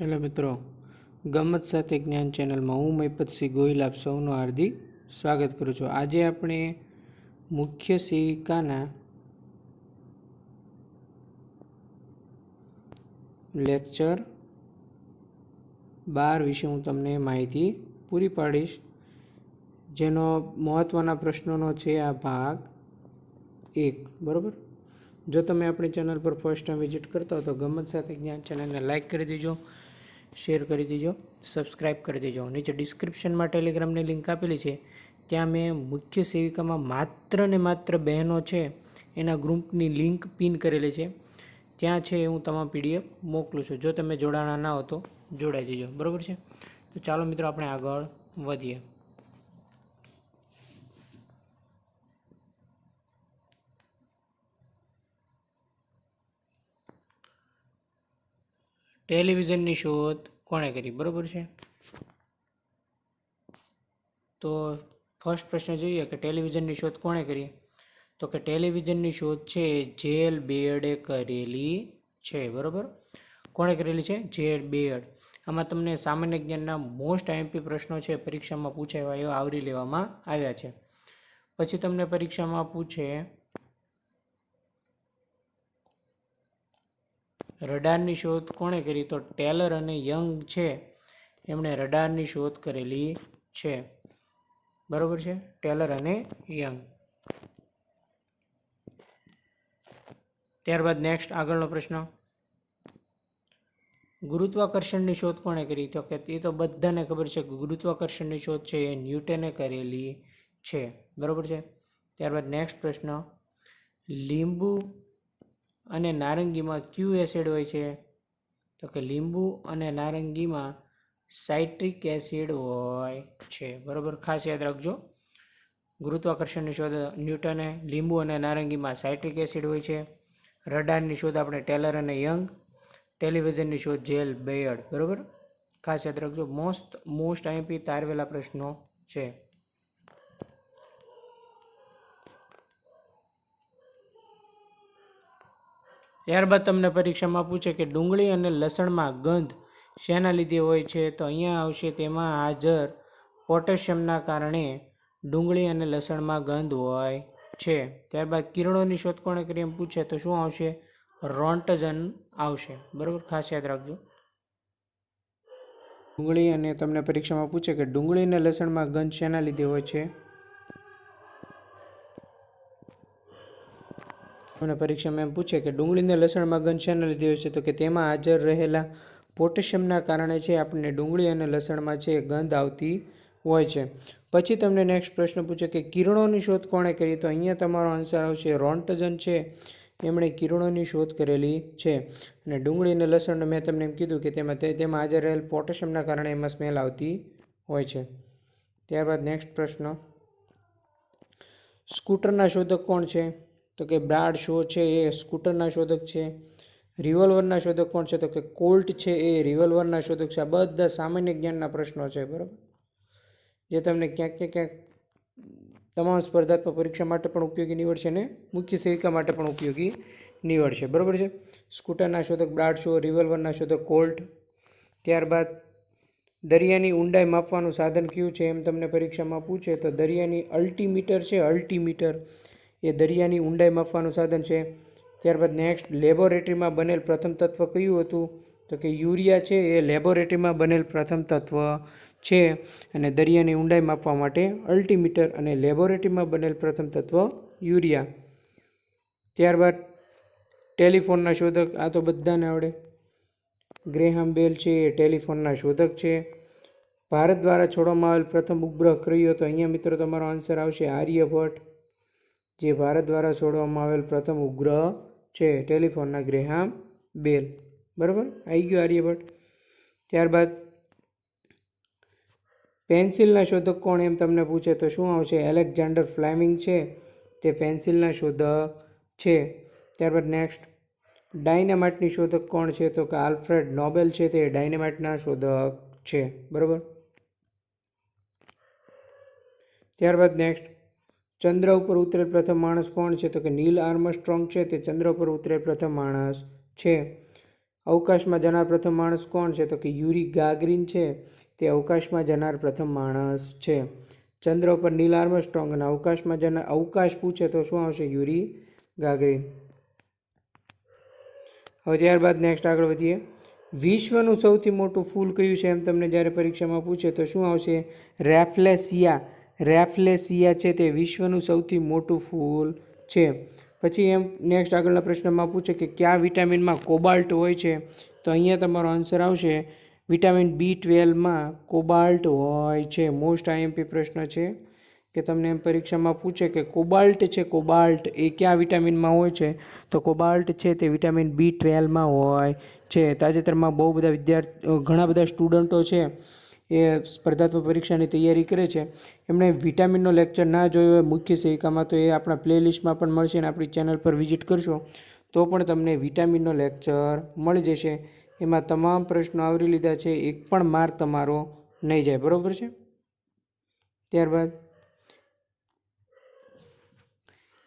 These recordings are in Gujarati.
હેલો મિત્રો, ગમત સાથે જ્ઞાન ચેનલમાં હું મહિપતસિંહ ગોહિલ આપ સૌનું હાર્દિક સ્વાગત કરું છું. આજે આપણે મુખ્ય સેવિકાના લેક્ચર બાર વિશે હું તમને માહિતી પૂરી પાડીશ. જેનો મહત્ત્વના પ્રશ્નોનો છે આ ભાગ એક, બરાબર? જો તમે આપણી ચેનલ પર ફર્સ્ટ ટાઈમ વિઝિટ કરતા હો તો ગમત સાથે જ્ઞાન ચેનલને લાઇક કરી દેજો. શેર કરી દેજો સબસ્ક્રાઈબ કરી દેજો. નીચે ડિસ્ક્રિપ્શનમાં ટેલિગ્રામની લિંક આપેલી છે, ત્યાં મેં મુખ્ય સેવિકામાં માત્ર ને માત્ર બહેનો છે, એના ગ્રુપની લિંક પિન કરેલી છે. ત્યાં છે હું તમામ પીડીએફ મોકલું છું. જો તમે જોડાણા ના હો તો જોડાઈ જજો. બરાબર છે? તો ચાલો મિત્રો આપણે આગળ વધીએ. ટેલિવિઝનની શોધ કોણે કરી? બરાબર છે? તો ફર્સ્ટ પ્રશ્ન જોઈએ કે ટેલિવિઝનની શોધ કોણે કરી? તો કે ટેલિવિઝનની શોધ છે જેલ બેડે કરેલી છે, બરાબર? કોણે કરેલી છે? જેલ બેડ આમાં તમને સામાન્ય જ્ઞાનના મોસ્ટ આઈએમપી પ્રશ્નો છે, પરીક્ષામાં પૂછાય એવા આવરી લેવામાં આવ્યા છે. પછી તમને પરીક્ષામાં પૂછે રડારની શોધ કોણે કરી? તો ટેલર અને યંગ છે. એમણે રડારની શોધ કરેલી છે. બરોબર છે? ટેલર અને યંગ. ત્યારબાદ નેક્સ્ટ આગળનો પ્રશ્ન. ગુરુત્વાકર્ષણની શોધ કોણે કરી? તો કે એ તો બધાને ખબર છે ગુરુત્વાકર્ષણની શોધ છે એ ન્યૂટને કરેલી છે. બરાબર છે? ત્યારબાદ નેક્સ્ટ પ્રશ્ન. લીંબુ અને નારંગીમાં ક્યુ એસિડ હોય છે? તો કે લીંબુ અને નારંગીમાં સાઇટ્રિક એસિડ હોય છે. બરાબર? ખાસ યાદ રાખજો. ગુરુત્વાકર્ષણની શોધ ન્યૂટને લીંબુ અને નારંગીમાં સાઇટ્રિક એસિડ હોય છે. રડારની શોધ આપણે ટેલર અને યંગ. ટેલિવિઝનની શોધ જેલ બેયર્ડ બરાબર? ખાસ યાદ રાખજો. મોસ્ટ મોસ્ટ આઈપી તારવેલા પ્રશ્નો છે. ત્યારબાદ તમને પરીક્ષામાં પૂછે કે ડુંગળી અને લસણમાં ગંધ શેના લીધે હોય છે? તો અહીંયા આવશે તેમાં હાજર પોટેશિયમના કારણે ડુંગળી અને લસણમાં ગંધ હોય છે. ત્યારબાદ કિરણોની શોધ કરી એમ પૂછે તો શું આવશે? રોન્ટજન આવશે. બરાબર? ખાસ યાદ રાખજો. ડુંગળી અને તમને પરીક્ષામાં પૂછે કે ડુંગળી અને લસણમાં ગંધ શેના લીધે હોય છે? તમને પરીક્ષામાં એમ પૂછે કે ડુંગળીને લસણમાં ગંધ શેના લીધે હોય છે? તો કે તેમાં હાજર રહેલા પોટેશિયમના કારણે છે, આપણને ડુંગળી અને લસણમાં છે, ગંધ આવતી હોય છે. પછી તમને નેક્સ્ટ પ્રશ્ન પૂછે કે કિરણોની શોધ કોણે કરી? તો અહીંયા તમારો આન્સર આવશે, રોન્ટજન છે. એમણે કિરણોની શોધ કરેલી છે. અને ડુંગળી અને લસણ મેં તમને એમ કીધું કે તેમાં તેમાં હાજર રહેલ પોટેશિયમના કારણે એમાં સ્મેલ આવતી હોય છે. ત્યારબાદ નેક્સ્ટ પ્રશ્ન. સ્કૂટરના શોધક કોણ છે? તો કે બ્રાડ શો છે એ, સ્કૂટરના શોધક છે, રિવોલ્વરના શોધક કોણ છે? તો કે કોલ્ટ છે એ, રિવોલ્વરના શોધક છે. આ બધા સામાન્ય જ્ઞાનના પ્રશ્નો છે, બરાબર? જે તમને ક્યાંક ને ક્યાંક તમામ સ્પર્ધાત્મક પરીક્ષા માટે પણ ઉપયોગી નીવડશે અને મુખ્ય સેવિકા માટે પણ ઉપયોગી નીવડશે. બરાબર છે? સ્કૂટરના શોધક બ્રાડ શો, રિવોલ્વરના શોધક કોલ્ટ. ત્યારબાદ દરિયાની ઊંડાઈ માપવાનું સાધન કયું છે એમ તમને પરીક્ષામાં પૂછે તો દરિયાની અલ્ટીમીટર છે, અલ્ટીમીટર. એ દરિયાની ઊંડાઈ માપવાનું સાધન છે. ત્યારબાદ નેક્સ્ટ લેબોરેટરીમાં બનેલ પ્રથમ તત્વ કયું હતું? તો કે યુરિયા છે, એ લેબોરેટરીમાં બનેલ પ્રથમ તત્વ છે. અને દરિયાની ઊંડાઈ માપવા માટે અલ્ટીમીટર અને લેબોરેટરીમાં બનેલ પ્રથમ તત્વ યુરિયા. ત્યારબાદ ટેલિફોનના શોધક, આ તો બધાને આવડે. ગ્રેહામ બેલ છે, એ ટેલિફોનના શોધક છે. ભારત દ્વારા છોડવામાં આવેલ પ્રથમ ઉપગ્રહ કયો તો અહીંયા મિત્રો તમારો આન્સર આવશે, આર્યભટ્ટ. જે ભારત દ્વારા છોડવામાં આવેલ પ્રથમ ઉપગ્રહ છે, ટેલિફોનના ગ્રેહામ બેલ. બરાબર? આવી ગયો આર્યભટ્ટ. ત્યારબાદ પેન્સિલના શોધક કોણ એમ તમને પૂછે તો શું આવશે? એલેક્ઝાન્ડર ફ્લેમિંગ છે, તે પેન્સિલના શોધક છે. ત્યારબાદ નેક્સ્ટ. ડાયનામાઇટની શોધક કોણ છે તો કે આલ્ફ્રેડ નોબેલ છે, તે ડાયનામાઇટના શોધક છે. બરાબર? ત્યારબાદ નેક્સ્ટ. ચંદ્ર ઉપર ઉતરેલ પ્રથમ માણસ કોણ છે? તો કે નીલ આર્મસ્ટ્રોંગ છે. તે ચંદ્ર ઉપર ઉતરેલ પ્રથમ માણસ છે. અવકાશમાં જનાર પ્રથમ માણસ કોણ છે? તો કે યુરી ગાગરીન છે. તે અવકાશમાં જનાર પ્રથમ માણસ છે. ચંદ્ર ઉપર નીલ આર્મસ્ટ્રોંગ અને અવકાશમાં જનાર, અવકાશ પૂછે તો શું આવશે? યુરી ગાગરીન. હવે ત્યારબાદ નેક્સ્ટ આગળ વધીએ. વિશ્વનું સૌથી મોટું ફૂલ કયું છે એમ તમને જ્યારે પરીક્ષામાં પૂછે તો શું આવશે? રેફલેસિયા. રેફલેસિયા છે તે વિશ્વનું સૌથી મોટું ફૂલ છે. પછી એમ નેક્સ્ટ આગળના પ્રશ્નમાં પૂછે કે કયા વિટામિનમાં કોબાલ્ટ હોય છે? તો અહીંયા તમારો આન્સર આવશે. વિટામિન બી ટ્વેલ્વમાં કોબાલ્ટ હોય છે. મોસ્ટ આઈએમપી પ્રશ્ન છે કે તમને એમ પરીક્ષામાં પૂછે કે કોબાલ્ટ છે, કોબાલ્ટ એ કયા વિટામિનમાં હોય છે? તો કોબાલ્ટ છે તે વિટામિન બી ટ્વેલ્વમાં હોય છે. તાજેતરમાં બહુ બધા વિદ્યાર્થી, ઘણા બધા સ્ટુડન્ટો છે એ સ્પર્ધાત્મક પરીક્ષાની તૈયારી કરે છે. એમણે વિટામિનનો લેક્ચર ના જોયો હોય, મુખ્ય સેવિકામાં તો એ આપણા પ્લેલિસ્ટમાં પણ મળશે અને આપણી ચેનલ પર વિઝિટ કરશો. તો પણ તમને વિટામિનનો લેક્ચર મળી જશે. એમાં તમામ પ્રશ્નો આવરી લીધા છે. એક પણ માર્ક તમારો નહીં જાય. બરાબર છે? ત્યારબાદ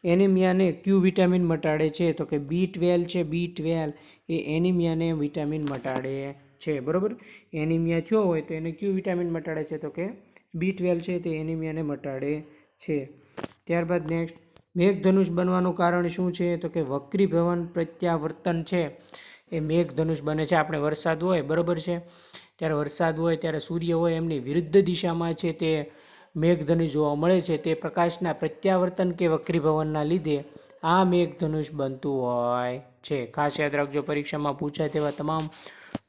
એનિમિયાને ક્યુ વિટામિન મટાડે છે? તો કે બી ટ્વેલ્વ છે. બી ટ્વેલ્વ એ એનિમિયાને વિટામિન મટાડે. છે, બરાબર? એનિમિયા થયો હોય તો એને ક્યુ વિટામિન મટાડે છે? તો કે બી ટ્વેલ્વ છે, તે એનિમિયાને મટાડે છે. ત્યારબાદ નેક્સ્ટ, મેઘધનુષ બનવાનું કારણ શું છે? તો કે વક્રીભવન પ્રત્યાવર્તન છે. એ મેઘધનુષ બને છે. આપણે વરસાદ હોય, બરાબર છે? ત્યારે વરસાદ હોય, ત્યારે સૂર્ય હોય, એમની વિરુદ્ધ દિશામાં છે તે મેઘધનુષ જોવા મળે છે. તે પ્રકાશના પ્રત્યાવર્તન કે વક્રીભવનના લીધે આ મેઘધનુષ બનતું હોય છે. ખાસ યાદ રાખજો, પરીક્ષામાં પૂછાય તેવા તમામ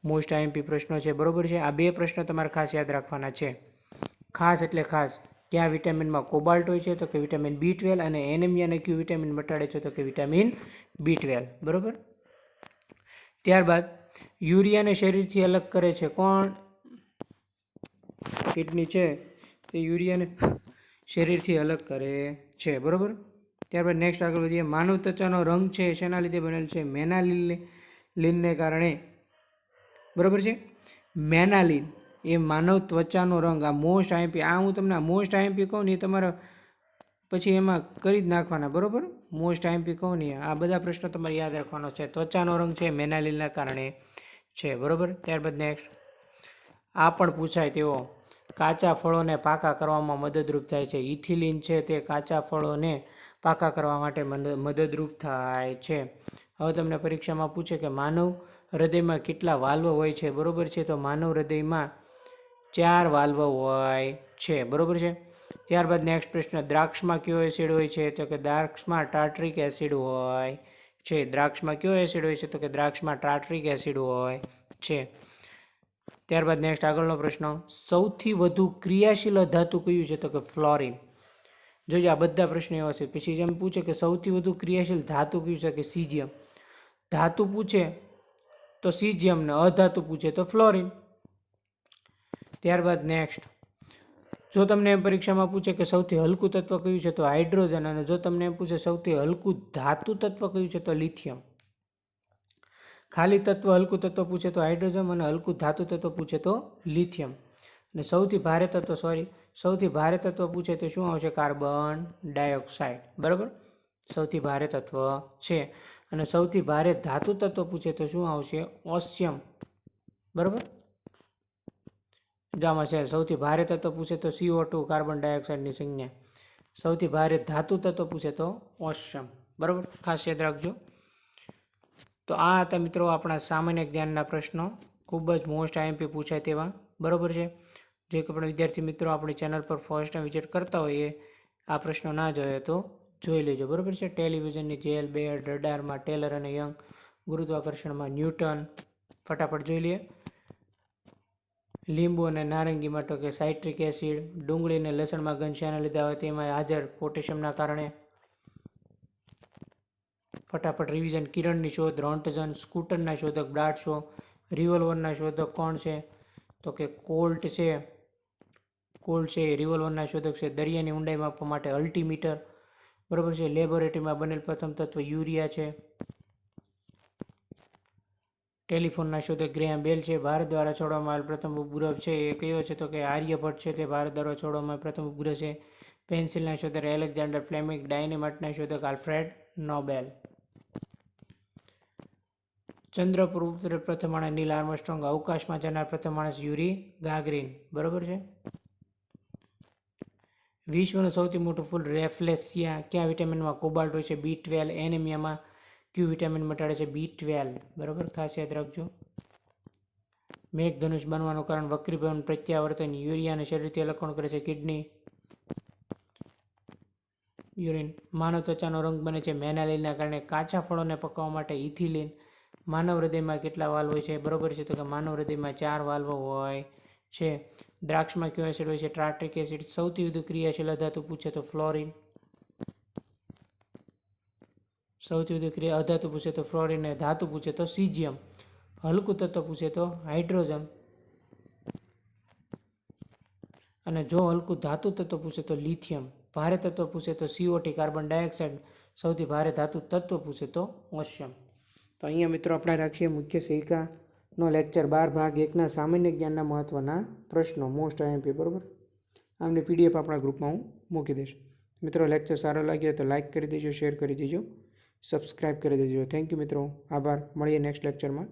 મોસ્ટ આઈએમપી પ્રશ્નો છે. બરોબર છે? આ બે પ્રશ્નો તમારે ખાસ યાદ રાખવાના છે. ખાસ એટલે ખાસ, કયા વિટામિનમાં કોબાલ્ટ હોય છે તો કે વિટામિન બી ટ્વેલ્વ અને એનેમિયાને ક્યુ વિટામિન મટાડે છે તો કે વિટામિન બી ટ્વેલ્વ બરોબર? ત્યારબાદ, યુરિયાને શરીરથી અલગ કરે છે કોણ? કિડની છે. તે યુરિયાને શરીરથી અલગ કરે છે. બરોબર? ત્યારબાદ નેક્સ્ટ આગળ વધીએ. માનવ ત્વચાનો રંગ છે, શેના લીધે બનેલ છે? મેનાલિન લીનને કારણે બરોબર છે? મેનાલિન એ માનવ ત્વચાનો રંગ, આ મોસ્ટ આઈએમપી આ હું તમને મોસ્ટ આઈએમપી કહું ને એ તમારે પછી એમાં કરી જ નાખવાના, બરાબર? મોસ્ટ આઈએમપી કહું ને આ બધા પ્રશ્નો તમારે યાદ રાખવાનો છે. ત્વચાનો રંગ છે, મેનાલિનના કારણે છે, બરોબર? ત્યારબાદ નેક્સ્ટ આ પણ પૂછાય તેઓ, કાચા ફળોને પાકા કરવામાં મદદરૂપ થાય છે. ઇથિલિન છે તે કાચા ફળોને પાકા કરવા માટે મદદરૂપ થાય છે. હવે તમને પરીક્ષામાં પૂછે કે માનવ હૃદયમાં કેટલા વાલ્વ હોય છે, બરોબર છે? તો માનવ હૃદયમાં ચાર વાલ્વ હોય છે, બરાબર છે? ત્યારબાદ નેક્સ્ટ પ્રશ્ન, દ્રાક્ષમાં કયો એસિડ હોય છે? તો કે દ્રાક્ષમાં ટાર્ટ્રિક એસિડ હોય છે. દ્રાક્ષમાં કયો એસિડ હોય છે? તો કે દ્રાક્ષમાં ટાર્ટ્રિક એસિડ હોય છે. ત્યારબાદ નેક્સ્ટ આગળનો પ્રશ્ન, સૌથી વધુ ક્રિયાશીલ ધાતુ કયું છે? તો કે ફ્લોરિન જોજો, આ બધા પ્રશ્નો એવા છે. પછી જેમ પૂછે કે સૌથી વધુ ક્રિયાશીલ ધાતુ કયું છે? કે સીજિયમ ધાતુ પૂછે તો સીજિયમ ને અધાતુ પૂછે તો ફ્લોરિન. ત્યારબાદ નેક્સ્ટ. જો તમને પરીક્ષામાં પૂછે કે સૌથી હલકું તત્વ કયું છે તો હાઇડ્રોજન અને જો તમને પૂછે સૌથી હલકું ધાતુ તત્વ કયું છે તો લિથિયમ. ખાલી તત્વ હલકું તત્વ પૂછે તો હાઇડ્રોજન અને હલકું ધાતુ તત્વ પૂછે તો લિથિયમ. અને સૌથી ભારે તત્વ સોરી સૌથી ભારે તત્વ પૂછે તો શું આવશે? Carbon dioxide. બરાબર? સૌથી ભારે તત્વ છે. અને સૌથી ભારે ધાતુ તત્વ પૂછે તો શું આવશે? ઓસ્યમ. બરાબર? જામાં છે. સૌથી ભારે તત્વ પૂછે તો સીઓ ટુ કાર્બન ડાયોક્સાઇડની સંજ્ઞા. સૌથી ભારે ધાતુ તત્વ પૂછે તો ઓસ્યમ. બરાબર? ખાસ યાદ રાખજો. તો આ હતા મિત્રો આપણા સામાન્ય જ્ઞાનના પ્રશ્નો. ખૂબ જ મોસ્ટ આઈએમપી પૂછાય તેવા. બરાબર છે? જે કોઈ પણ વિદ્યાર્થી મિત્રો આપણી ચેનલ પર ફર્સ્ટ વિઝિટ કરતા હોઈએ આ પ્રશ્નો ના જોઈએ તો જોઈ લેજો. બરાબર છે? ટેલિવિઝનની જેલ, બેડ, રડારમાં ટેલર અને યંગ ગુરુત્વાકર્ષણમાં ન્યૂટન. ફટાફટ જોઈ લઈએ. લીંબુ અને નારંગીમાં તો કે સાઇટ્રિક એસિડ ડુંગળી અને લસણમાં ગંધ લીધા હોય તેમાં હાજર પોટેશિયમના કારણે. ફટાફટ રિવિઝન કિરણની શોધ, રોન્ટઝન સ્કૂટરના શોધક બ્રાડ શો રિવોલ્વરના શોધક કોણ છે? તો કે કોલ્ટ છે. કોલ્ટ છે રિવોલ્વરના શોધક છે. દરિયાની ઊંડાઈ માપવા માટે અલ્ટીમીટર. બરાબર છે, લેબોરેટરીમાં બનેલ પ્રથમ તત્વ યુરિયા છે. ટેલિફોનના શોધક ગ્રેહામ બેલ છે, ભારત દ્વારા છોડવામાં આવેલ પ્રથમ ઉપગ્રહ છે, એ કયો છે તો કે આર્યભટ્ટ છે, તે ભારત દ્વારા છોડવામાં પ્રથમ ઉપગ્રહ છે. પેન્સિલના શોધક એલેક્ઝાન્ડર ફ્લેમિક ડાયનેમાઇટના શોધક આલ્ફ્રેડ નોબેલ. ચંદ્ર પર ઉતરે પ્રથમ માણસ નીલ આર્મસ્ટ્રોંગ, અવકાશમાં જનાર પ્રથમ માણસ યુરી ગાગરીન, બરોબર છે? વિશ્વનું સૌથી મોટું ફૂલ રેફલેસિયા કયા વિટામિનમાં કોબાલ્ટ હોય છે? B twelve. એનેમિયામાં ક્યુ વિટામિન મટાડે છે? B twelve. બરાબર? ખાસ યાદ રાખજો. મેઘધનુષ બનવાનું કારણ વક્રીભવન પ્રત્યાવર્તન. યુરિયાને શરીરથી રીતે કોણ કરે છે? કિડની. યુરિન. માનવ ત્વચાનો રંગ બને છે મેનાલિનના કારણે કાચા ફળોને પકવવા માટે ઇથિલિન. માનવ હૃદયમાં કેટલા વાલ્વ હોય છે? બરોબર છે? તો કે માનવ હૃદયમાં ચાર વાલ્વ હોય છે. દ્રાક્ષમાં કયો એસિડ હોય છે? Tartaric acid. સૌથી વધુ ક્રિયાશીલ અધાતુ પૂછે તો ફ્લોરિન. સૌથી વધુ ક્રિયા, અધાતુ પૂછે તો ફ્લોરિન અને ધાતુ પૂછે તો સીજિયમ. હલકું તત્વ પૂછે તો હાઇડ્રોજન. અને જો હલકું ધાતુ તત્વ પૂછે તો લિથિયમ. ભારે તત્વ પૂછે તો સીઓટી કાર્બન ડાયોક્સાઇડ. સૌથી ભારે ધાતુ તત્વ પૂછે તો ઓશિયમ. તો અહીંયા મિત્રો આપણે રાખીએ મુખ્ય સૈકાનો લેક્ચર બાર ભાગ એકના સામાન્ય જ્ઞાનના મહત્ત્વના પ્રશ્નો મોસ્ટ આઈએમપી બરાબર? આમને પીડીએફ આપણા ગ્રુપમાં હું મૂકી દઈશ. મિત્રો, લેક્ચર સારો લાગ્યો તો લાઇક કરી દેજો શેર કરી દેજો સબસ્ક્રાઈબ કરી દેજો. થેન્ક યુ મિત્રો. આભાર. મળીએ નેક્સ્ટ લેક્ચરમાં